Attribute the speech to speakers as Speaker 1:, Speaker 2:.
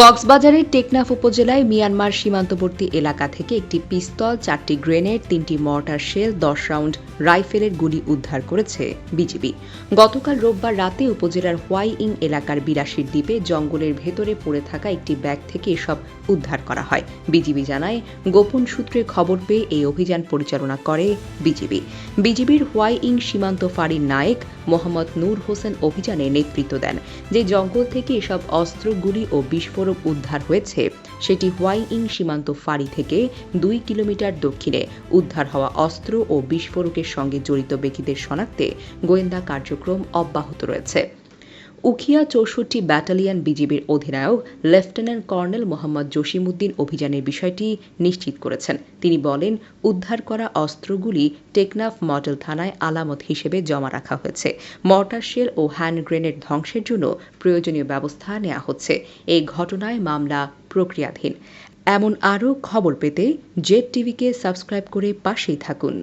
Speaker 1: কক্সবাজারের টেকনাফ উপজেলায় মিয়ানমার সীমান্তবর্তী এলাকা থেকে একটি পিস্তল, চারটি গ্রেনেড, তিনটি মর্টার শেল, দশ রাউন্ড রাইফেলের গুলি উদ্ধার করেছে বিজিবি। গতকাল রোববার রাতে উপজেলার হোয়াই ইং এলাকার বিরাশির দ্বীপে জঙ্গলের ভেতরে পড়ে থাকা একটি ব্যাগ থেকে এসব উদ্ধার করা হয়। বিজিবি জানায়, গোপন সূত্রে খবর পেয়ে এই অভিযান পরিচালনা করে বিজিবি। বিজিবির হোয়াই ইং সীমান্ত ফাঁড়ির নায়েক মোহাম্মদ নূর হোসেন অভিযানে নেতৃত্ব দেন, যে জঙ্গল থেকে এসব অস্ত্র, গুলি ও বিস্ফোরক উদ্ধার হয়েছে। সেটি হোয়াইইং সীমান্ত ফাঁড়ি থেকে দুই কিলোমিটার দক্ষিণে। উদ্ধার হওয়া অস্ত্র ও বিস্ফোরকের সঙ্গে জড়িত ব্যক্তিদের শনাক্তে গোয়েন্দা কার্যক্রম অব্যাহত রয়েছে। উখিয়া চৌষট্টি ব্যাটালিয়ন বিজিবির অধিনায়ক লেফটেন্যান্ট কর্নেল মোহাম্মদ জসিমউদ্দিন অভিযানের বিষয়টি নিশ্চিত করেছেন। তিনি বলেন, উদ্ধার করা অস্ত্রগুলি টেকনাফ মডেল থানায় আলামত হিসেবে জমা রাখা হয়েছে। মর্টার শেল ও হ্যান্ড গ্রেনেড ধ্বংসের জন্য প্রয়োজনীয় ব্যবস্থা নেওয়া হচ্ছে। এই ঘটনায় মামলা প্রক্রিয়াধীন। এমন আরও খবর পেতে জেড টিভিকে সাবস্ক্রাইব করে পাশেই থাকুন।